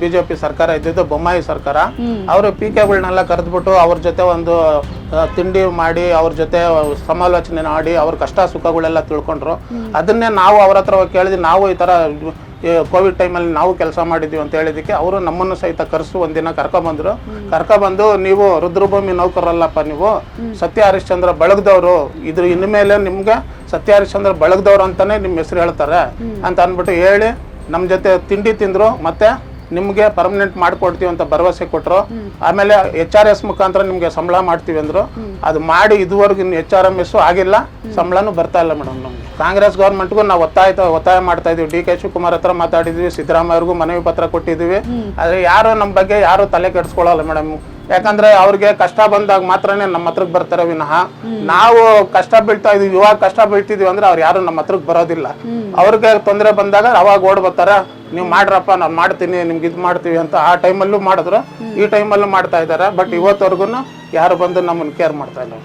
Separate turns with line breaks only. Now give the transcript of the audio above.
BJP ಸರ್ಕಾರ ಇದ್ದಿದ್ದು ಬೊಮ್ಮಾಯಿ ಸರ್ಕಾರ. ಅವರು ಪಿ ಕೆಗಳನ್ನೆಲ್ಲ ಕರೆದ್ಬಿಟ್ಟು ಅವ್ರ ಜೊತೆ ಒಂದು ತಿಂಡಿ ಮಾಡಿ ಅವ್ರ ಜೊತೆ ಸಮಾಲೋಚನೆ ಮಾಡಿ ಅವ್ರ ಕಷ್ಟ ಸುಖಗಳೆಲ್ಲ ತಿಳ್ಕೊಂಡ್ರು. ಅದನ್ನೇ ನಾವು ಅವ್ರ ಹತ್ರ ಕೇಳಿದ್ವಿ ನಾವು ಈ ತರ ಕೋವಿಡ್ ಟೈಮಲ್ಲಿ ನಾವು ಕೆಲಸ ಮಾಡಿದ್ವಿ ಅಂತ ಹೇಳಿದಕ್ಕೆ ಅವರು ನಮ್ಮನ್ನು ಸಹಿತ ಕರೆಸು ಒಂದಿನ ಕರ್ಕೊಂಬಂದ್ರು. ಕರ್ಕೊಬಂದು ನೀವು ರುದ್ರಭೂಮಿ ನೌಕರಲ್ಲಪ್ಪ ನೀವು ಸತ್ಯ ಹರಿಶ್ಚಂದ್ರ ಬಳಗದವರು. ಇದ್ರ ಇನ್ಮೇಲೆ ನಿಮ್ಗೆ ಸತ್ಯ ಹರಿಶ್ಚಂದ್ರ ಬಳಗದವ್ರು ಅಂತಾನೆ ನಿಮ್ಮ ಹೆಸರು ಹೇಳ್ತಾರೆ ಅಂತ ಅಂದ್ಬಿಟ್ಟು ಹೇಳಿ ನಮ್ಮ ಜೊತೆ ತಿಂಡಿ ತಿಂದ್ರು ಮತ್ತೆ ನಿಮ್ಗೆ ಪರ್ಮನೆಂಟ್ ಮಾಡ್ಕೊಡ್ತೀವಿ ಅಂತ ಭರವಸೆ ಕೊಟ್ರು. ಆಮೇಲೆ ಎಚ್ ಆರ್ ಎಸ್ ಮುಖಾಂತರ ನಿಮ್ಗೆ ಸಂಬಳ ಮಾಡ್ತೀವಿ ಅಂದ್ರು. ಅದು ಮಾಡಿ ಇದುವರೆಗೂ ಎಚ್ ಆರ್ ಎಂ ಎಸ್ ಆಗಿಲ್ಲ. ಸಂಬಳನೂ ಬರ್ತಾ ಇಲ್ಲ ಮೇಡಮ್ ನಮ್ಗೆ. ಕಾಂಗ್ರೆಸ್ ಗೌರ್ಮೆಂಟ್ಗೂ ನಾವು ಒತ್ತಾಯ ಒತ್ತಾಯ ಮಾಡ್ತಾ ಇದೀವಿ. ಡಿ ಕೆ ಶಿವಕುಮಾರ್ ಹತ್ರ ಮಾತಾಡಿದ್ವಿ. ಸಿದ್ದರಾಮಯ್ಯವ್ರಿಗೂ ಮನವಿ ಪತ್ರ ಕೊಟ್ಟಿದ್ದೀವಿ ಆದ್ರೆ ಯಾರು ನಮ್ಮ ಬಗ್ಗೆ ಯಾರು ತಲೆ ಕೆಡಿಸ್ಕೊಳ್ಳಲ್ಲ ಮೇಡಮ್. ಯಾಕಂದ್ರೆ ಅವ್ರಿಗೆ ಕಷ್ಟ ಬಂದಾಗ ಮಾತ್ರನೇ ನಮ್ಮ ಹತ್ರಕ್ಕೆ ಬರ್ತಾರೆ ವಿನಃ. ನಾವು ಕಷ್ಟ ಬೀಳ್ತಾ ಇದೀವಿ ಇವಾಗ ಕಷ್ಟ ಬೀಳ್ತಿದೀವಿ ಅಂದ್ರೆ ಅವ್ರು ಯಾರು ನಮ್ಮ ಹತ್ರಕ್ಕೆ ಬರೋದಿಲ್ಲ. ಅವ್ರಿಗೆ ತೊಂದರೆ ಬಂದಾಗ ಅವಾಗ ಓಡ್ ಬರ್ತಾರ, ನೀವು ಮಾಡ್ರಪ್ಪ, ನಾನು ಮಾಡ್ತೀನಿ, ನಿಮ್ಗೆ ಇದು ಮಾಡ್ತೀವಿ ಅಂತ ಆ ಟೈಮಲ್ಲೂ ಮಾಡಿದ್ರು. ಈ ಟೈಮಲ್ಲೂ ಮಾಡ್ತಾ ಇದ್ದಾರೆ ಬಟ್ ಇವತ್ತವರೆಗೂ ಯಾರು ಬಂದು ನಮ್ಮನ್ನು ಕೇರ್ ಮಾಡ್ತಾ ಇಲ್ಲ.